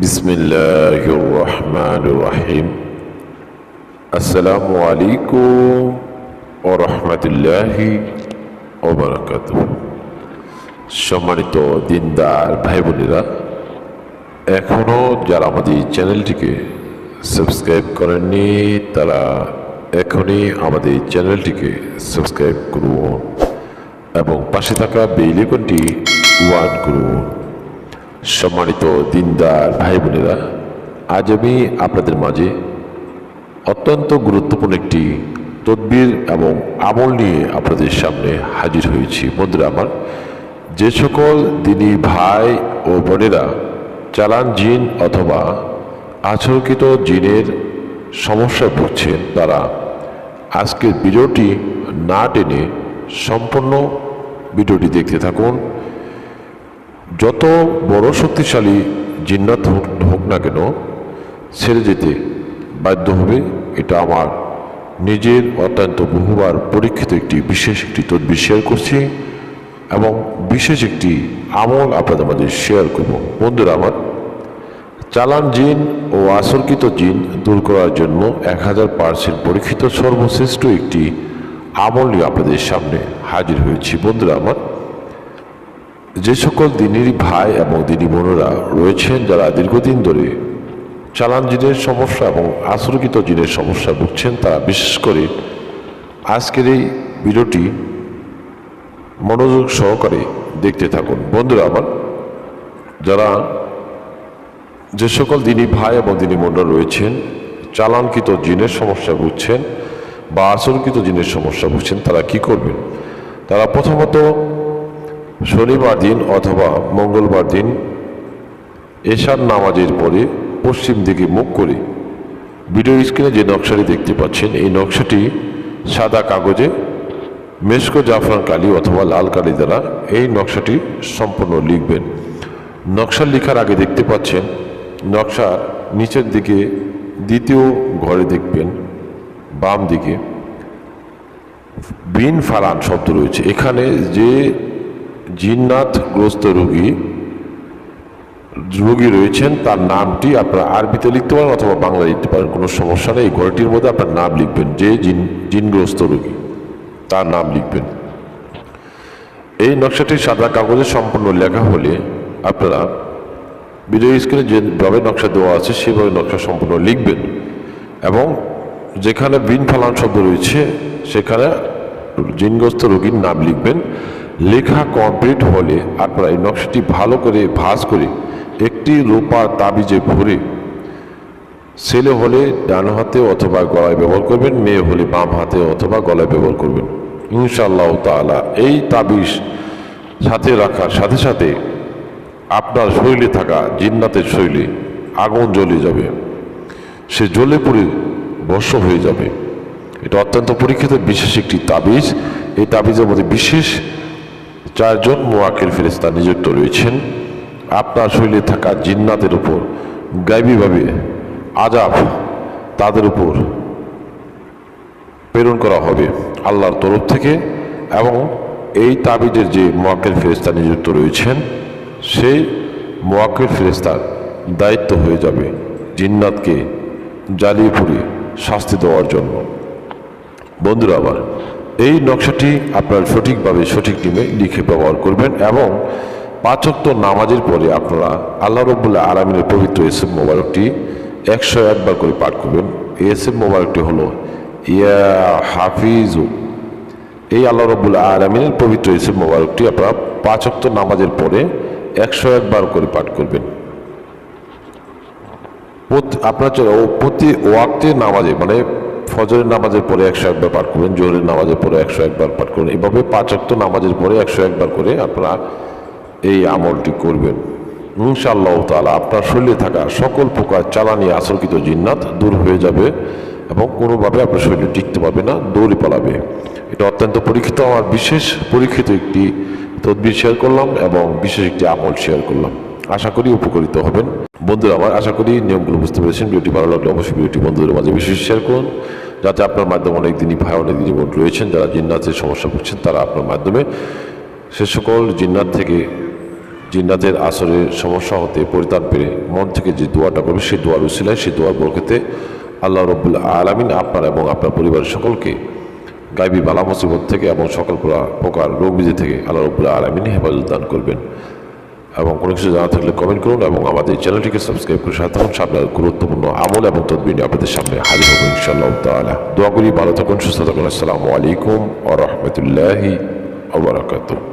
بسم الله الرحمن الرحيم السلام عليكم ورحمة الله وبركاته সম্মানিত দিনদার ভাই বোনেরা এখনও যারা আমাদের এই চ্যানেলটিকে সাবস্ক্রাইব করেননি তারা এখনই আমাদের এই চ্যানেলটিকে সাবস্ক্রাইব করুন এবং পাশে থাকা বেল আইকনটি ওয়ান করুন সম্মানিত দিনদার ভাই বোনেরা, আজ আমি আপনাদের মাঝে অত্যন্ত গুরুত্বপূর্ণ একটি তদবির এবং আমল নিয়ে আপনাদের সামনে হাজির হয়েছি। বন্ধুরা আমার, যে সকল দিনী ভাই ও বোনেরা চালান জিন অথবা আচরকিত জিনের সমস্যায় ভুগছেন, তারা আজকের ভিডিওটি না টেনে সম্পূর্ণ ভিডিওটি দেখতে থাকুন। যত বড় শক্তিশালী জিন্নাত হোক হোক না কেন, ছেড়ে যেতে বাধ্য হবে। এটা আমার নিজের অত্যন্ত বহুবার পরীক্ষিত একটি বিশেষ একটি তদবির শেয়ার করছি এবং বিশেষ একটি আমল আপনাদের মাঝে শেয়ার করব। বন্ধুরা, আমার চালান জিন ও আসরকৃত জিন দূর করার জন্য এক হাজার পার্সেন্ট পরীক্ষিত সর্বশ্রেষ্ঠ একটি আমল নিয়ে আপনাদের সামনে হাজির হয়েছি। বন্ধুরা, আমার যে সকল দিনের ভাই এবং দিনী বোনেরা রয়েছেন যারা দীর্ঘদিন ধরে চালান জিনের সমস্যা এবং আসরকৃত জিনের সমস্যা ভুগছেন, তারা বিশেষ করে আজকের এই ভিডিওটি মনোযোগ সহকারে দেখতে থাকুন। বন্ধুরা আমার, যারা যে সকল দিনী ভাই এবং দিনী বোনরা রয়েছেন, চালানকৃত জিনের সমস্যা ভুগছেন বা আসরকৃত জিনের সমস্যা ভুগছেন, তারা কি করবেন? তারা প্রথমত শনিবার দিন অথবা মঙ্গলবার দিন এশার নামাজের পরে পশ্চিম দিকে মুখ করে ভিডিও স্ক্রিনে যে নকশাটি দেখতে পাচ্ছেন, এই নকশাটি সাদা কাগজে মেসকো জাফরান কালি অথবা লাল কালি দ্বারা এই নকশাটি সম্পূর্ণ লিখবেন। নকশা লেখার আগে দেখতে পাচ্ছেন নকশার নিচের দিকে দ্বিতীয় ঘরে দেখবেন, বাম দিকে বিন ফারান শব্দ রয়েছে। এখানে যে জিন্নাতগ্রস্ত রোগী রোগী রয়েছেন, তার নামটি আপনারা আরবিতে লিখতে পারেন অথবা বাংলা লিখতে পারেন, কোনো সমস্যা নেই। ঘরটির মধ্যে আপনার নাম লিখবেন, যে জিন, জিনগ্রস্ত রোগী, তার নাম লিখবেন। এই নকশাটি সাদা কাগজে সম্পূর্ণ লেখা হলে আপনারা ভিডিও স্ক্রিনে যেভাবে নকশা দেওয়া আছে, সেভাবে নকশা সম্পূর্ণ লিখবেন এবং যেখানে বিন ফালান শব্দ রয়েছে, সেখানে জিনগ্রস্ত রোগীর নাম লিখবেন। লেখা কমপ্লিট হলে আপনারা এই নকশাটি ভালো করে ভাঁজ করে একটি রূপার তাবিজে ভরে ছেলে হলে ডান হাতে অথবা গলায় ব্যবহার করবেন, মেয়ে হলে বাম হাতে অথবা গলায় ব্যবহার করবেন। ইনশাআল্লাহ তাআলা এই তাবিজ সাথে রাখার সাথে সাথে আপনার শরীরে থাকা জিন্নাতের শরীরে আগুন জ্বলে যাবে। সে জ্বলে পড়ে বর্ষ হয়ে যাবে। এটা অত্যন্ত পরীক্ষিত বিশেষ একটি তাবিজ। এই তাবিজের মধ্যে বিশেষ চারজন মোয়াকের ফেরেস্তা নিযুক্ত রয়েছেন। আপনার শরীরে থাকা জিন্নাতের উপর গাইবীভাবে আজাব তাদের উপর প্রেরণ করা হবে আল্লাহর তরফ থেকে এবং এই তাবিজের যে মোয়াক্কেল ফেরেস্তা নিযুক্ত রয়েছেন, সেই মোয়াক্কেল ফেরেস্তার দায়িত্ব হয়ে যাবে জিন্নাতকে জ্বালিয়ে পুড়িয়ে শাস্তি দেওয়ার জন্য। বন্ধুরা আমার, এই নকশাটি আপনার সঠিকভাবে সঠিক নিমে লিখে ব্যবহার করবেন এবং পাঁচক্ত নামাজের পরে আপনারা আল্লাহ রবুল্লাহ আলমিনের পবিত্র এসএম মোবারকটি একশো একবার করে পাঠ করবেন। এসএম মোবারকটি হলো, ইয়া হাফিজু। এই আল্লাহ রবুল্লাহ আলমিনের পবিত্র এসএম মোবারকটি আপনারা পাঁচক্ত নামাজের পরে একশো একবার করে পাঠ করবেন। আপনার প্রতি ওয়াক্তে নামাজে মানে ফজরের নামাজের পরে একশো একবার পাঠ করবেন, জোহরের নামাজের পরে একশো একবার পাঠ করবেন। এভাবে পাঁচ অক্ত নামাজের পরে একশো একবার করে আপনারা এই আমলটি করবেন। ইনশাআল্লাহ তাআলা আপনার শরীরে থাকা সকল প্রকার চালানি আসরকৃত জিন্নাত দূর হয়ে যাবে এবং কোনোভাবে আপনার শরীরে টিকতে পারবে না, দৌড়ে পালাবে। এটা অত্যন্ত পরীক্ষিত, আমার বিশেষ পরীক্ষিত একটি তদবির শেয়ার করলাম এবং বিশেষ একটি আমল শেয়ার করলাম। আশা করি উপকৃত হবেন। বন্ধুরা, আমার আশা করি নিয়মগুলো বুঝতে পেরেছেন। ভিডিওটি ভালো লাগলে অবশ্যই ভিডিওটি বন্ধুদের মাঝে বিশেষ শেয়ার করুন। যাতে আপনার মাধ্যমে অনেক দিনই ভাই, অনেক দিনই বোন রয়েছেন, যারা জিন্নাতের সমস্যা ভুগছেন, তারা আপনার মাধ্যমে সে সকল জিন্নাত থেকে, জিন্নাতের আসরের সমস্যা হতে পরিত্রাণ পেরে মন থেকে যে দোয়াটা করবে সেই দোয়ার উসিলায় সেই দোয়ার বরকতে আল্লাহ রব্বুল আলমিন আপনার এবং আপনার পরিবারের সকলকে গাইবী বালা মুসিবত থেকে এবং সকল প্রকার রোগ বিধি থেকে আল্লাহ রব্বুল আলমিন হেফাজত দান করবেন। এবং কোনো কিছু জানা থাকলে কমেন্ট করুন এবং আমাদের চ্যানেলটিকে সাবস্ক্রাইব করে সাথে থাকুন। সামনে গুরুত্বপূর্ণ আমল এবং তদবির আপনাদের সামনে হাজির হব ইনশাআল্লাহ তাআলা। দোয়া করি, ভালো থাকুন, সুস্থ থাকুন। আসসালামু আলাইকুম ও রহমতুল্লাহি ওবরাকাতুহ